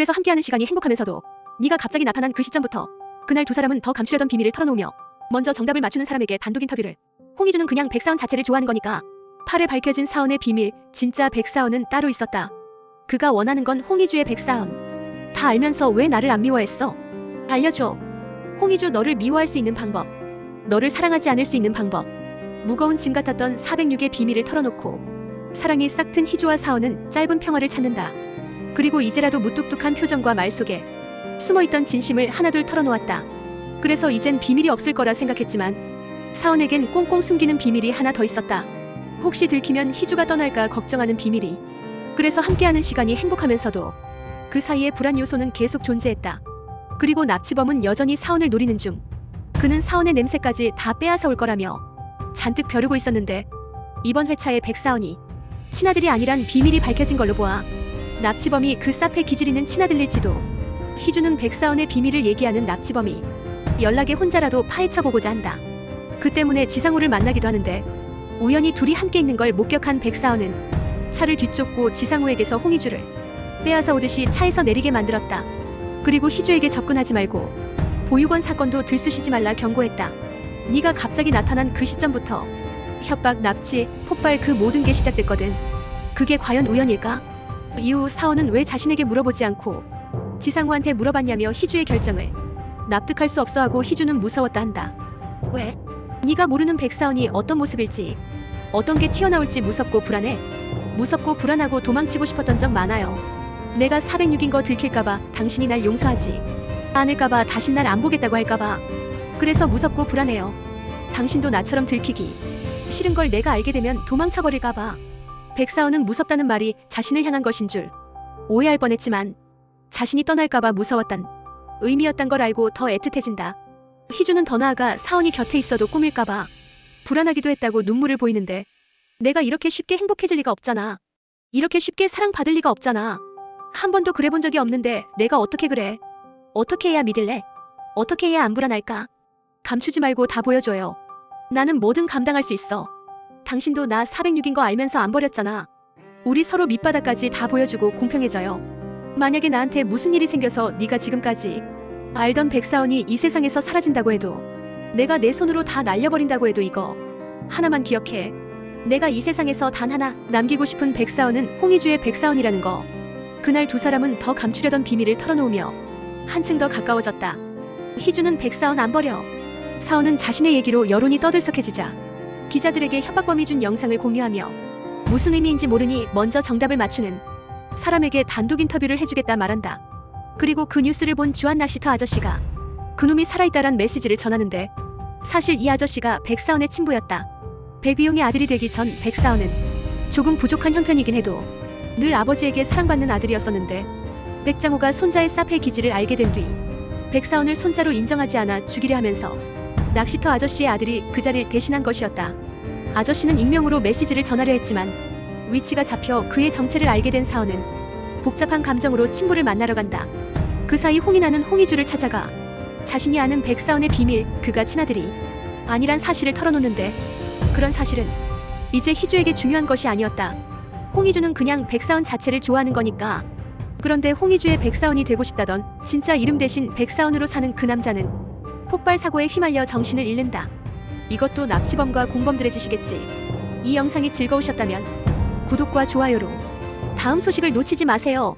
그래서 함께하는 시간이 행복하면서도 네가 갑자기 나타난 그 시점부터 그날 두 사람은 더 감추려던 비밀을 털어놓으며 먼저 정답을 맞추는 사람에게 단독 인터뷰를 홍희주는 그냥 백사원 자체를 좋아하는 거니까 팔에 밝혀진 사원의 비밀 진짜 백사원은 따로 있었다. 그가 원하는 건 홍희주의 백사원. 다 알면서 왜 나를 안 미워했어? 알려줘. 홍희주 너를 미워할 수 있는 방법. 너를 사랑하지 않을 수 있는 방법. 무거운 짐 같았던 406의 비밀을 털어놓고 사랑이 싹튼 희주와 사원은 짧은 평화를 찾는다. 그리고 이제라도 무뚝뚝한 표정과 말 속에 숨어있던 진심을 하나둘 털어놓았다. 그래서 이젠 비밀이 없을 거라 생각했지만 사원에겐 꽁꽁 숨기는 비밀이 하나 더 있었다. 혹시 들키면 희주가 떠날까 걱정하는 비밀이. 그래서 함께하는 시간이 행복하면서도 그 사이에 불안 요소는 계속 존재했다. 그리고 납치범은 여전히 사원을 노리는 중. 그는 사원의 냄새까지 다 빼앗아 올 거라며 잔뜩 벼르고 있었는데 이번 회차의 백사원이 친아들이 아니란 비밀이 밝혀진 걸로 보아 납치범이 그 쌉에 기지리는 친아들일지도 희주는 백사원의 비밀을 얘기하는 납치범이 연락에 혼자라도 파헤쳐 보고자 한다. 그 때문에 지상우를 만나기도 하는데 우연히 둘이 함께 있는 걸 목격한 백사원은 차를 뒤쫓고 지상우에게서 홍희주를 빼앗아 오듯이 차에서 내리게 만들었다. 그리고 희주에게 접근하지 말고 보육원 사건도 들쑤시지 말라 경고했다. 네가 갑자기 나타난 그 시점부터 협박, 납치, 폭발 그 모든 게 시작됐거든. 그게 과연 우연일까? 이후 사원은 왜 자신에게 물어보지 않고 지상우한테 물어봤냐며 희주의 결정을 납득할 수 없어 하고 희주는 무서웠다 한다. 왜? 네가 모르는 백사원이 어떤 모습일지, 어떤 게 튀어나올지 무섭고 불안해. 무섭고 불안하고 도망치고 싶었던 적 많아요. 내가 406인 거 들킬까봐 당신이 날 용서하지 않을까봐 다신 날 안 보겠다고 할까봐. 그래서 무섭고 불안해요. 당신도 나처럼 들키기 싫은 걸 내가 알게 되면 도망쳐버릴까봐. 백사원은 무섭다는 말이 자신을 향한 것인 줄 오해할 뻔했지만 자신이 떠날까봐 무서웠단 의미였단 걸 알고 더 애틋해진다. 희주는 더 나아가 사원이 곁에 있어도 꿈일까봐 불안하기도 했다고 눈물을 보이는데 내가 이렇게 쉽게 행복해질 리가 없잖아. 이렇게 쉽게 사랑받을 리가 없잖아. 한 번도 그래 본 적이 없는데 내가 어떻게 그래? 어떻게 해야 믿을래? 어떻게 해야 안 불안할까? 감추지 말고 다 보여줘요. 나는 뭐든 감당할 수 있어. 당신도 나 406인 거 알면서 안 버렸잖아. 우리 서로 밑바닥까지 다 보여주고 공평해져요. 만약에 나한테 무슨 일이 생겨서 네가 지금까지 알던 백사원이 이 세상에서 사라진다고 해도 내가 내 손으로 다 날려버린다고 해도 이거 하나만 기억해. 내가 이 세상에서 단 하나 남기고 싶은 백사원은 홍희주의 백사원이라는 거. 그날 두 사람은 더 감추려던 비밀을 털어놓으며 한층 더 가까워졌다. 희주는 백사원 안 버려. 사원은 자신의 얘기로 여론이 떠들썩해지자 기자들에게 협박범이 준 영상을 공유하며 무슨 의미인지 모르니 먼저 정답을 맞추는 사람에게 단독 인터뷰를 해주겠다 말한다. 그리고 그 뉴스를 본 주한 낚시터 아저씨가 그놈이 살아있다란 메시지를 전하는데 사실 이 아저씨가 백사원의 친부였다. 백위용의 아들이 되기 전 백사원은 조금 부족한 형편이긴 해도 늘 아버지에게 사랑받는 아들이었었는데 백장호가 손자의 쌉의 기질을 알게 된 뒤 백사원을 손자로 인정하지 않아 죽이려 하면서 낚시터 아저씨의 아들이 그 자리를 대신한 것이었다. 아저씨는 익명으로 메시지를 전하려 했지만 위치가 잡혀 그의 정체를 알게 된 사원은 복잡한 감정으로 친부를 만나러 간다. 그 사이 홍인아는 홍희주를 찾아가 자신이 아는 백사원의 비밀, 그가 친아들이 아니란 사실을 털어놓는데 그런 사실은 이제 희주에게 중요한 것이 아니었다. 홍희주는 그냥 백사원 자체를 좋아하는 거니까. 그런데 홍희주의 백사원이 되고 싶다던 진짜 이름 대신 백사원으로 사는 그 남자는 폭발 사고에 휘말려 정신을 잃는다. 이것도 납치범과 공범들의 짓이겠지. 이 영상이 즐거우셨다면 구독과 좋아요로 다음 소식을 놓치지 마세요.